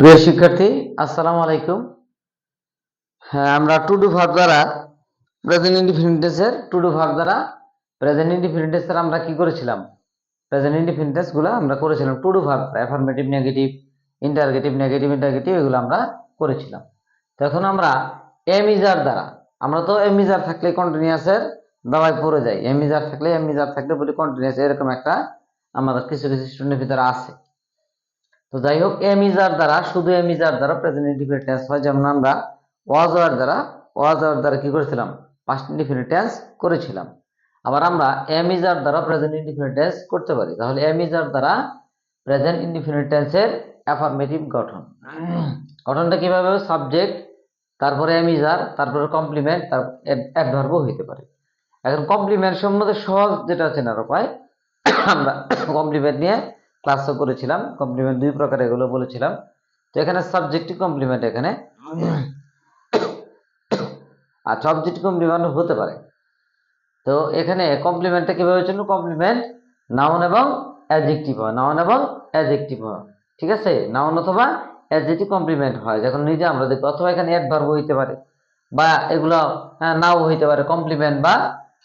প্রিয় শিক্ষার্থী, আসসালামু আলাইকুম। হ্যাঁ আমরা টু ডু ভার্ব দ্বারা প্রেজেন্ট ইনডিফিনিটেন্সের টু ডু ভার্ব দ্বারা প্রেজেন্ট ইনডিফিনিটেন্সের আমরা কি করেছিলাম? প্রেজেন্ট ইনডিফিনিটেন্সগুলো আমরা করেছিলাম to do verb affirmative negative interrogative negative interrogative এগুলো আমরা করেছিলাম। তো এখন আমরা এমিজার দ্বারা, আমরা তো এমিজার থাকলে কন্টিনিউয়াসের দাবায় পড়ে যাই। এমিজার থাকলে এমিজার থাকলে বলি কন্টিনিউয়াস এরকম একটা আমাদের কিছু কিছু স্টুডেন্টের ভিতরে আছে। তো যাই হোক এমিজার দ্বারা, শুধু এমিজার দ্বারা প্রেজেন্ট টেন্স হয়। যেমন আমরা ওয়াজ ওয়ার দ্বারা, ওয়াজ ওয়ার দ্বারা কি করেছিলাম? পাস্ট ইনডিফিনিট টেন্স করেছিলাম। আবার আমরা এমিজার দ্বারা প্রেজেন্ট ইনডিফিনিট টেন্স করতে পারি। তাহলে এমিজার দ্বারা প্রেজেন্ট ইনডিফিনিট টেন্সের অ্যাফার্মেটিভ গঠন। গঠনটা কীভাবে সাবজেক্ট তারপরে এমিজার তারপরে কমপ্লিমেন্ট তার অ্যাডভার্বও হইতে পারে। এখন কমপ্লিমেন্ট সম্বন্ধে সহজ যেটা চেনার উপায় আমরা কমপ্লিমেন্ট নিয়ে ক্লাসও করেছিলাম কমপ্লিমেন্ট দুই প্রকার এগুলো বলেছিলাম। তো এখানে সাবজেক্টিভ কমপ্লিমেন্ট এখানে? আর অবজেক্টিভ কমপ্লিমেন্ট হতে পারে। তো এখানে কমপ্লিমেন্টটা কীভাবে চলবে কমপ্লিমেন্ট নাউন এবং অ্যাডজেক্টিভ হয় নাউন এবং অ্যাডজেক্টিভ হয় ঠিক আছে? নাউন অথবা অ্যাডজেক্টিভ কমপ্লিমেন্ট হয়। যখন নিজে আমরা দেখব অথবা এখানে অ্যাডভার্ব হইতে পারে। বা এগুলো হ্যাঁ, নাও হইতে পারে। কমপ্লিমেন্ট বা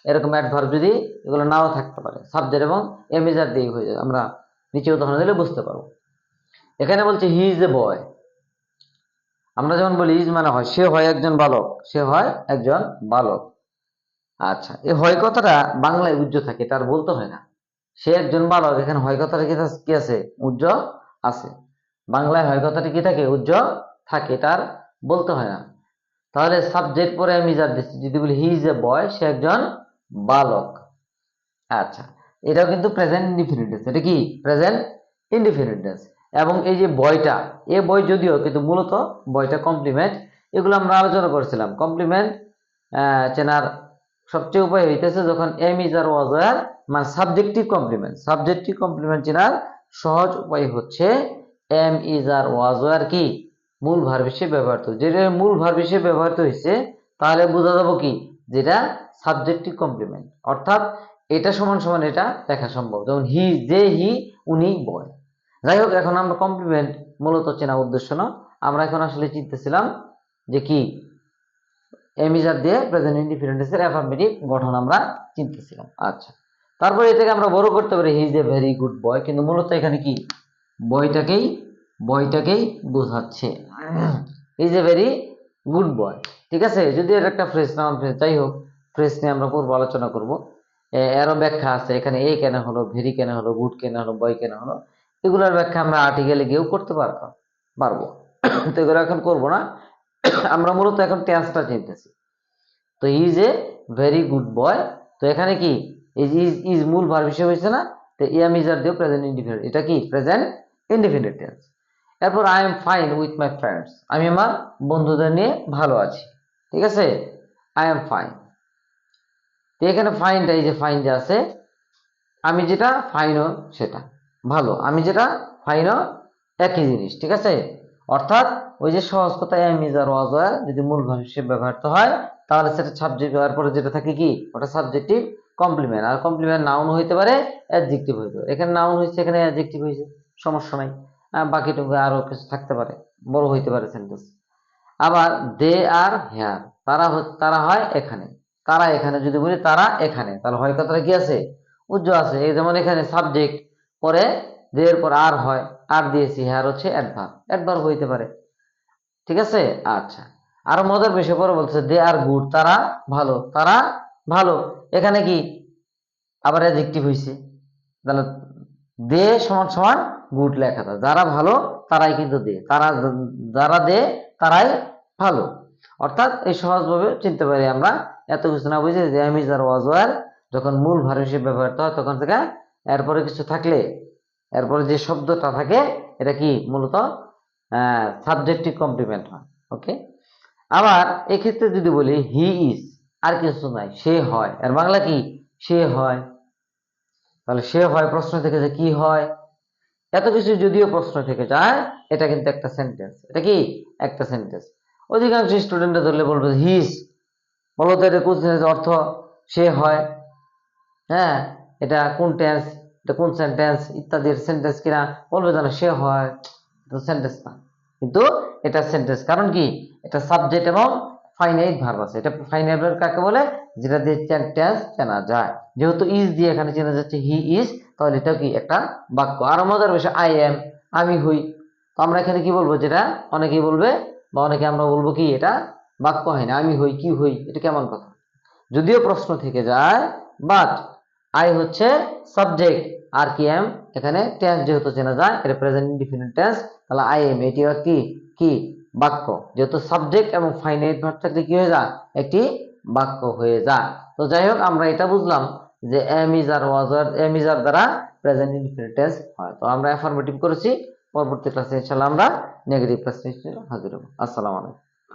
এরকম অ্যাডভার্ব যদি এগুলো নাও থাকতে পারে। সাবজেক্ট এবং এমিজার দিয়ে হয়ে যায়। আমরা নিচে উদাহরণ দিলে বুঝতে পারব। এখানে বলছে হি ইজ এ বয় আমরা যেমন বলি ইজ মানে হয়, সে হয় একজন বালক, সে হয় একজন বালক। আচ্ছা এই হয় কথাটা বাংলায় উজ্জ্ব থাকে তার বলতে হয় না। সে একজন বালক, এখানে হয় কথাটা কি আছে? উজ্জ্ব আছে। বাংলায় হয় কথাটা কি থাকে? উজ্জ্ব থাকে তার বলতে হয় না। তাহলে সাবজেক্ট পরে আমি যা দিচ্ছি, যদি বলি হি ইজ এ বয় সে একজন বালক। আচ্ছা এটাও কিন্তু প্রেজেন্ট ইনডিফিনিটেন্স এটা কি? প্রেজেন্ট ইনডিফিনিটেন্স এবং এই যে বয়টা এ বই যদিও কিন্তু মূলত বয়টা কমপ্লিমেন্ট এগুলো আমরা আলোচনা করেছিলাম। কমপ্লিমেন্ট চেনার সবচেয়ে উপায় হইতেছে যখন এম ইজ আর ওয়াজ আর মানে সাবজেক্টিভ কমপ্লিমেন্ট সাবজেক্টিভ কমপ্লিমেন্ট চেনার সহজ উপায় হচ্ছে এম ইজ আর ওয়াজ আর কি? মূল ভার হিসেবে ব্যবহৃত। যেটা মূল ভার হিসেবে ব্যবহৃত হয়েছে তাহলে বোঝা যাব কি? যেটা সাবজেক্টিভ কমপ্লিমেন্ট অর্থাৎ এটা সমান সমান এটা দেখা সম্ভব। যেমন হি যে হি উনি বয় যাই হোক, এখন আমরা কমপ্লিমেন্ট মূলত চেনা উদ্দেশ্য না। আমরা এখন আসলে চিন্তেছিলাম যে কি? এমিজার দিয়ে প্রেজেন্ট ইন্ডিফিনিটেন্সের অ্যাফার্মেটিভ গঠন আমরা চিনতেছিলাম। আচ্ছা। তারপরে এটাকে আমরা বড় করতে পারি he is a very good boy কিন্তু মূলত এখানে কি? বইটাকেই বইটাকেই বোঝাচ্ছে। Is a very good boy ঠিক আছে? যদি এর একটা ফ্রেশ নাম যাই হোক ফ্রেশ নিয়ে আমরা পূর্ব আলোচনা করব। এরও ব্যাখ্যা আছে, এখানে এ কেন হলো, ভেরি কেন হলো, গুড কেন হলো, বয় কেন হলো, এগুলোর ব্যাখ্যা আমরা আর্টিকেলে গিয়েও করতে পারতাম পারব। তো এগুলো এখন করব না, আমরা মূলত এখন টেন্সটা চিনতেছি তো is a very good boy তো এখানে কি ইজ ইজ মূল ভার বিষয় হয়েছে না? তো ইয়াম ইজ আর দিও প্রেজেন্ট ইন্ডিফিনিট এটা কি প্রেজেন্ট ইন্ডিফিনিট টেন্স এরপর I am fine with my friends আমি আমার বন্ধুদের নিয়ে ভালো আছি, ঠিক আছে? আই এম ফাইন তো এখানে ফাইনটা এই যে ফাইন যে আছে, আমি যেটা ফাইনও সেটা। ভালো, আমি যেটা ফাইনও একই জিনিস, ঠিক আছে? অর্থাৎ ওই যে সহজ কথা am is are was were যদি মূল ভাব হিসেবে ব্যবহৃত হয়, তাহলে সেটা সাবজেক্ট হওয়ার পরে যেটা থাকে কি? ওটা সাবজেক্টিভ কমপ্লিমেন্ট আর কমপ্লিমেন্ট নাউন হইতে পারে অ্যাডজেক্টিভ হইতে পারে। এখানে নাউন হয়েছে এখানে অ্যাডজেক্টিভ হয়েছে সমস্যা নাই। বাকিটুকু আরও কিছু থাকতে পারে, বড় হইতে পারে সেন্টেন্স আবার দে আর হেয়ার তারা তারা হয় এখানে। তারা এখানে যদি বলি তারা এখানে, তাহলে হয় কথাটা কি আছে? উজ্জ্বল আছে। এই যেমন এখানে সাবজেক্ট পরে দের পর আর হয়, আর দিয়েছি আর হচ্ছে অ্যাডভার্ব অ্যাডভার্ব হইতে পারে। ঠিক আছে? আচ্ছা। আর মজার বিষয় পরে বলছে দে আর গুড তারা ভালো। তারা ভালো। এখানে কি? আবার অ্যাডজেক্টিভ হয়েছে তাহলে দে সমান সমান গুড লেখা থাকে। যারা ভালো, তারাই কিন্তু দে তারা যারা দে তারাই ভালো। অর্থাৎ এই সহজভাবে চিনতে পারি আমরা এত কিছু না বুঝে যে আমি যার ওয়াজওয়ার যখন মূল ভার হিসেবে ব্যবহৃত হয়, তখন থেকে এরপরে কিছু থাকলে, এরপরে যে শব্দটা থাকে, এটা কি মূলত সাবজেক্টিভ কমপ্লিমেন্ট হয় ওকে আবার এক্ষেত্রে যদি বলি হি ইজ আর কিছু নাই, সে হয়, এর বাংলা কি? সে হয়। তাহলে সে হয় প্রশ্ন থেকে যে কি হয়? এত কিছু যদিও প্রশ্ন থেকে যায়, এটা কিন্তু একটা সেন্টেন্স এটা কি? একটা সেন্টেন্স অধিকাংশ স্টুডেন্টরা ধরলে বলবে হিস বলো তো এটা অর্থ সে হয়? হ্যাঁ এটা কোন টেন্স এটা কোন সেন্টেন্স ইত্যাদির সেন্টেন্স কিনা? বলবে যেন সে হয়। সেন্টেন্স না। কিন্তু এটা সেন্টেন্স কারণ কি? এটা সাবজেক্ট এবং ফাইনাইট ভার্ব আছে। এটা ফাইনাইট ভার্ব কাকে বলে? যেটা দিয়ে টেন্স চেনা যায়। যেহেতু ইজ দিয়ে এখানে চেনা যাচ্ছে হি ইজ তাহলে এটা কি? একটা বাক্য। আর মজার বিষয় আই এম আমি হই তো আমরা এখানে কি বলব? যেটা অনেকেই বলবে বা অনেকে আমরা বলব কি? এটা বাক্য হয় না, আমি হই, কি হই, এটা কেমন কথা? যদিও প্রশ্ন থেকে যায় বাট আই হচ্ছে সাবজেক্ট আর কি এম এখানে টেন্স যেহেতু চেনা যায় এটা প্রেজেন্ট ইনডিফিনিট টেন্স তাহলে আই এম এটি কি? কি? বাক্য। যেহেতু সাবজেক্ট এবং ফাইনাইট ভার্ব থাকলে কি হয়ে যায়? একটি বাক্য হয়ে যায়। তো যাই হোক, আমরা এটা বুঝলাম যে am is are was are am is are দ্বারা প্রেজেন্ট ইনডিফিনিট টেন্স হয়। তো আমরা অ্যাফার্মেটিভ করেছি, পরবর্তী ক্লাসে ইনশাআল্লাহ আমরা নেগেটিভ ক্লাসে হাজির হব। আসসালামু আলাইকুম।